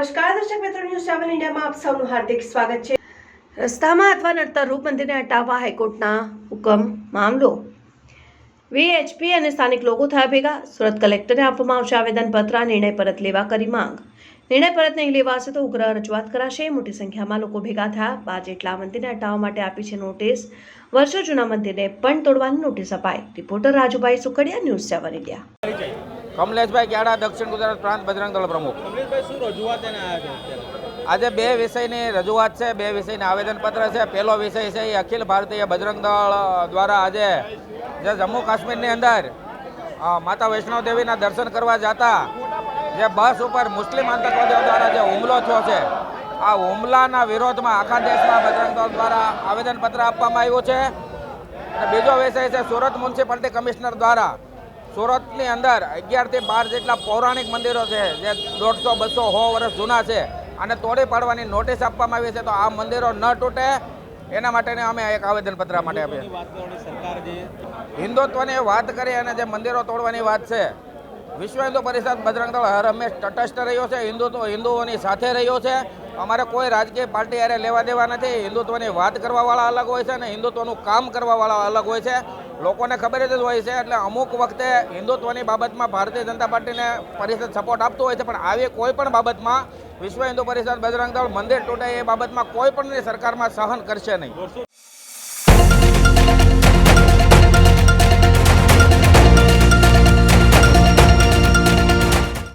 One ઇન્ડિયામાં આપ સૌનું હાર્દિક સ્વાગત છે. રસ્તામાં અથવા નડતર રૂપ મંદિરને હટાવવા હાઈકોર્ટના હુકમ મામલો. વીએચપી અને સ્થાનિક લોકો થયા ભેગા. સુરત કલેક્ટરને આપવામાં આવશે આવેદનપત્ર, નિર્ણય પરત લેવા કરી માંગ. નિર્ણય પરત નહીં લેવાશે તો ઉગ્ર રજૂઆત કરાશે. મોટી સંખ્યામાં લોકો ભેગા થયા. બાર જેટલા મંદિરને હટાવવા માટે આપી છે નોટિસ. વર્ષો જૂના મંદિરને પણ તોડવાની નોટિસ અપાઈ. Reporter Rajubhai Sukhadiya, news seven India. Kamleshbhai Gyada દક્ષિણ ગુજરાત પ્રાંત બજરંગ દળ પ્રમુખ. શું રજૂઆત આજે બે વિષયની રજૂઆત છે બે વિષયને આવેદનપત્ર છે. પહેલો વિષય છે એ અખિલ ભારતીય બજરંગ દળ દ્વારા આજે જે જમ્મુ કાશ્મીરની અંદર માતા વૈષ્ણવ દેવીના દર્શન કરવા જતા જે બસ ઉપર મુસ્લિમ આતંકવાદીઓ દ્વારા જે હુમલો થયો છે આ હુમલાના વિરોધમાં આખા દેશમાં બજરંગ દળ દ્વારા આવેદનપત્ર આપવામાં આવ્યું છે. અને બીજો વિષય છે સુરત મ્યુનિસિપાલિટી કમિશનર દ્વારા સુરતની અંદર અગિયારથી બાર જેટલા પૌરાણિક મંદિરો છે જે દોઢસો બસો સો વર્ષ જૂના છે અને તોડી પાડવાની નોટિસ આપવામાં આવી છે તો આ મંદિરો ન તૂટે. એના માટેને અમે એક આવેદનપત્ર માટે આપીએ. હિન્દુત્વની વાત કરી અને જે મંદિરો તોડવાની વાત છે વિશ્વ હિન્દુ પરિષદ બજરંગ દળ હર હંમેશ તટસ્થ રહ્યો છે હિન્દુત્વ હિન્દુઓની સાથે રહ્યો છે. અમારે કોઈ રાજકીય પાર્ટી યારે લેવા દેવા નથી. હિન્દુત્વની વાત કરવાવાળા અલગ હોય છે અને હિન્દુત્વનું કામ કરવાવાળા અલગ હોય છે. લોકોને ખબર જ હોય છે એટલે અમુક વખતે હિન્દુત્વની બાબતમાં ભારતીય જનતા પાર્ટીને પરિષદ સપોર્ટ આપતો હોય છે, પણ આવી કોઈ પણ બાબતમાં વિશ્વ હિન્દુ પરિષદ બજરંગ દળ મંદિર તૂટે એ બાબતમાં કોઈ પણ સરકારમાં સહન કરશે નહીં.